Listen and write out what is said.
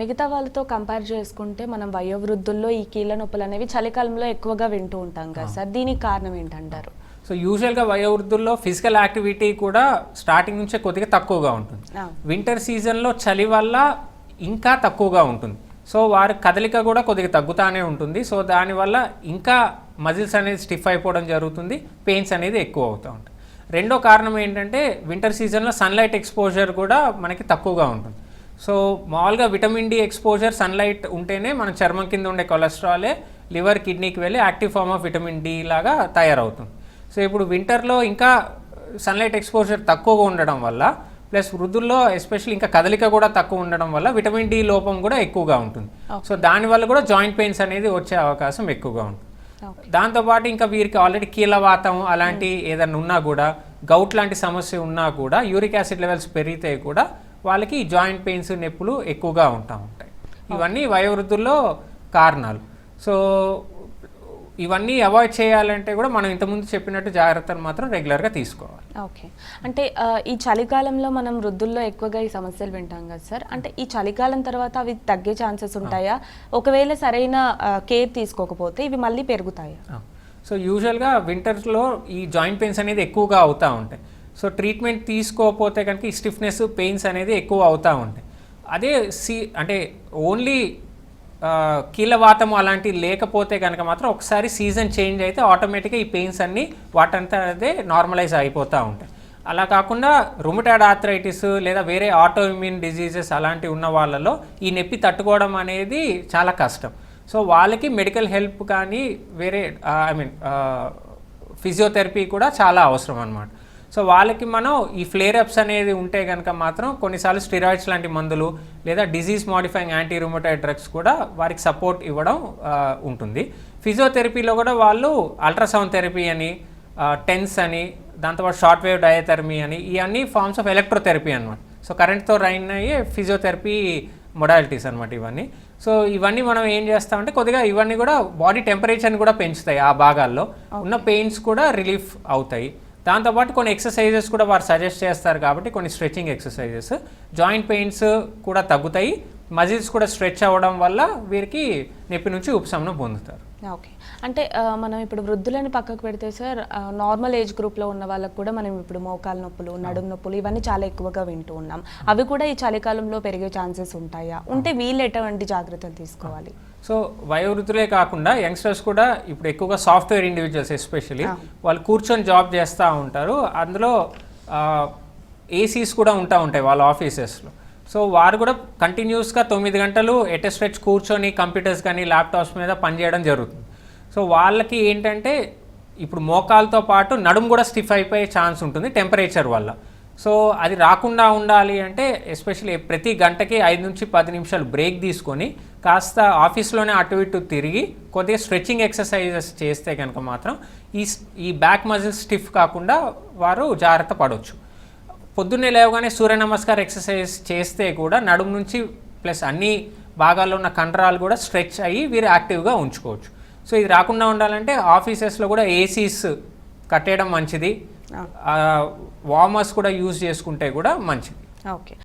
మిగతా వాళ్ళతో కంపేర్ చేసుకుంటే మనం వయోవృద్ధుల్లో ఈ కీళ్ళ నొప్పులు అనేవి చలికాలంలో ఎక్కువగా వింటూ ఉంటాం కదా సార్. దీనికి కారణం ఏంటంటారు? సో యూజువల్గా వయోవృద్ధుల్లో ఫిజికల్ యాక్టివిటీ కూడా స్టార్టింగ్ నుంచే కొద్దిగా తక్కువగా ఉంటుంది. వింటర్ సీజన్లో చలి వల్ల ఇంకా తక్కువగా ఉంటుంది. సో వారి కదలిక కూడా కొద్దిగా తగ్గుతానే ఉంటుంది. సో దానివల్ల ఇంకా మజిల్స్ అనేది స్టిఫ్ అయిపోవడం జరుగుతుంది. పెయిన్స్ అనేది ఎక్కువ అవుతూ ఉంటాయి. రెండో కారణం ఏంటంటే వింటర్ సీజన్లో సన్లైట్ ఎక్స్పోజర్ కూడా మనకి తక్కువగా ఉంటుంది. సో మామూలుగా విటమిన్ డి ఎక్స్పోజర్ సన్లైట్ ఉంటేనే మన చర్మం కింద ఉండే కొలెస్ట్రాలే లివర్ కిడ్నీకి వెళ్ళి active form of vitamin D లాగా తయారవుతుంది. సో ఇప్పుడు వింటర్లో ఇంకా సన్లైట్ ఎక్స్పోజర్ తక్కువగా ఉండడం వల్ల ప్లస్ వృద్ధుల్లో ఎస్పెషల్లీ ఇంకా కదలిక కూడా తక్కువ ఉండడం వల్ల విటమిన్ డి లోపం కూడా ఎక్కువగా ఉంటుంది. సో దానివల్ల కూడా జాయింట్ పెయిన్స్ అనేది వచ్చే అవకాశం ఎక్కువగా ఉంటుంది. దాంతోపాటు ఇంకా వీరికి ఆల్రెడీ కీలవాతం అలాంటి ఏదైనా ఉన్నా కూడా గౌట్ లాంటి సమస్య ఉన్నా కూడా యూరిక్ యాసిడ్ లెవెల్స్ పెరిగితే కూడా వాళ్ళకి జాయింట్ పెయిన్స్ నొప్పులు ఎక్కువగా ఉంటా ఉంటాయి. ఇవన్నీ వయోవృద్ధుల్లో కారణాలు. సో ఇవన్నీ అవాయిడ్ చేయాలంటే కూడా మనం ఇంతకుముందు చెప్పినట్టు జాగ్రత్తలు మాత్రం రెగ్యులర్గా తీసుకోవాలి. ఓకే. అంటే ఈ చలికాలంలో మనం వృద్ధుల్లో ఎక్కువగా ఈ సమస్యలు వింటాం కదా సార్. అంటే ఈ చలికాలం తర్వాత అవి తగ్గే ఛాన్సెస్ ఉంటాయా? ఒకవేళ సరైన కేర్ తీసుకోకపోతే ఇవి మళ్ళీ పెరుగుతాయా? సో యూజువల్గా వింటర్స్లో ఈ జాయింట్ పెయిన్స్ అనేది ఎక్కువగా అవుతూ ఉంటాయి. సో ట్రీట్మెంట్ తీసుకోకపోతే కనుక స్టిఫ్నెస్ పెయిన్స్ అనేది ఎక్కువ అవుతూ ఉంటాయి. అదే సి అంటే ఓన్లీ కీలవాతం అలాంటివి లేకపోతే కనుక మాత్రం ఒకసారి సీజన్ చేంజ్ అయితే ఆటోమేటిక్గా ఈ పెయిన్స్ అన్నీ వాటంతా అదే నార్మలైజ్ అయిపోతూ ఉంటాయి. అలా కాకుండా రుమటాడ్ ఆర్థరైటిస్ లేదా వేరే ఆటో ఇమ్యూన్ డిజీజెస్ అలాంటివి ఉన్న వాళ్ళలో ఈ నొప్పి తట్టుకోవడం అనేది చాలా కష్టం. సో వాళ్ళకి మెడికల్ హెల్ప్ కానీ వేరే ఐ మీన్ ఫిజియోథెరపీ కూడా చాలా అవసరం అనమాట సో వాళ్ళకి మనం ఈ ఫ్లేర్ అప్స్ అనేది ఉంటే కనుక మాత్రం కొన్నిసార్లు స్టిరాయిడ్స్ లాంటి మందులు లేదా disease modifying anti rheumatoid drugs కూడా వారికి సపోర్ట్ ఇవ్వడం ఉంటుంది. ఫిజియోథెరపీలో కూడా వాళ్ళు అల్ట్రాసౌండ్ థెరపీ అని టెన్స్ అని దాంతోపాటు షార్ట్ వేవ్ డయాథెరమీ అని ఇవన్నీ ఫార్మ్స్ ఆఫ్ ఎలక్ట్రోథెరపీ అనమాట సో కరెంట్తో రన్ అయ్యే ఫిజియోథెరపీ మొడాలిటీస్ అనమాట ఇవన్నీ. సో ఇవన్నీ మనం ఏం చేస్తామంటే కొద్దిగా ఇవన్నీ కూడా బాడీ టెంపరేచర్ని కూడా పెంచుతాయి ఆ భాగాల్లో. ఉన్న పెయిన్స్ కూడా రిలీఫ్ అవుతాయి. దాంతోపాటు కొన్ని ఎక్సర్సైజెస్ కూడా వారు సజెస్ట్ చేస్తారు కాబట్టి కొన్ని స్ట్రెచింగ్ ఎక్సర్సైజెస్. జాయింట్ పెయిన్స్ కూడా తగ్గుతాయి. మజిల్స్ కూడా స్ట్రెచ్ అవ్వడం వల్ల వీరికి నొప్పి నుంచి ఉపశమనం పొందుతారు. ఓకే. అంటే మనం ఇప్పుడు వృద్ధులని పక్కకు పెడితే సార్ నార్మల్ ఏజ్ గ్రూప్లో ఉన్న వాళ్ళకి కూడా మనం ఇప్పుడు మోకాలు నొప్పులు నడుము నొప్పులు ఇవన్నీ చాలా ఎక్కువగా వింటూ ఉన్నాం. అవి కూడా ఈ చలికాలంలో పెరిగే ఛాన్సెస్ ఉంటాయా? ఉంటే వీళ్ళు ఎటువంటి జాగ్రత్తలు తీసుకోవాలి? సో వయోవృద్ధులే కాకుండా యంగ్స్టర్స్ కూడా ఇప్పుడు ఎక్కువగా సాఫ్ట్వేర్ ఇండివిజువల్స్ ఎస్పెషల్లీ వాళ్ళు కూర్చొని జాబ్ చేస్తూ ఉంటారు. అందులో ఏసీస్ కూడా ఉంటా ఉంటాయి వాళ్ళ ఆఫీసెస్లో సో వారు కూడా కంటిన్యూస్గా తొమ్మిది గంటలు ఎట్ స్ట్రెచ్ కూర్చొని కంప్యూటర్స్ కానీ ల్యాప్టాప్స్ మీద పనిచేయడం జరుగుతుంది. సో వాళ్ళకి ఏంటంటే ఇప్పుడు మోకాలతో పాటు నడుము కూడా స్టిఫ్ అయిపోయే ఛాన్స్ ఉంటుంది టెంపరేచర్ వల్ల. సో అది రాకుండా ఉండాలి అంటే ఎస్పెషల్లీ ప్రతి గంటకి ఐదు నుంచి పది నిమిషాలు బ్రేక్ తీసుకొని కాస్త ఆఫీస్లోనే అటు ఇటు తిరిగి కొద్దిగా స్ట్రెచ్చింగ్ ఎక్సర్సైజెస్ చేస్తే కనుక మాత్రం ఈ ఈ బ్యాక్ మజిల్స్ స్టిఫ్ కాకుండా వారు జాగ్రత్త పడవచ్చు పొద్దున్నే లేవగానే సూర్య నమస్కార్ ఎక్సర్సైజ్ చేస్తే కూడా నడుము నుంచి ప్లస్ అన్ని భాగాల్లో ఉన్న కండరాలు కూడా స్ట్రెచ్ అయ్యి వీరు యాక్టివ్గా ఉంచుకోవచ్చు. సో ఇది రాకుండా ఉండాలంటే ఆఫీసెస్లో కూడా ఏసీస్ కట్టేయడం మంచిది. వార్మర్స్ కూడా యూజ్ చేసుకుంటే కూడా మంచిది. ఓకే.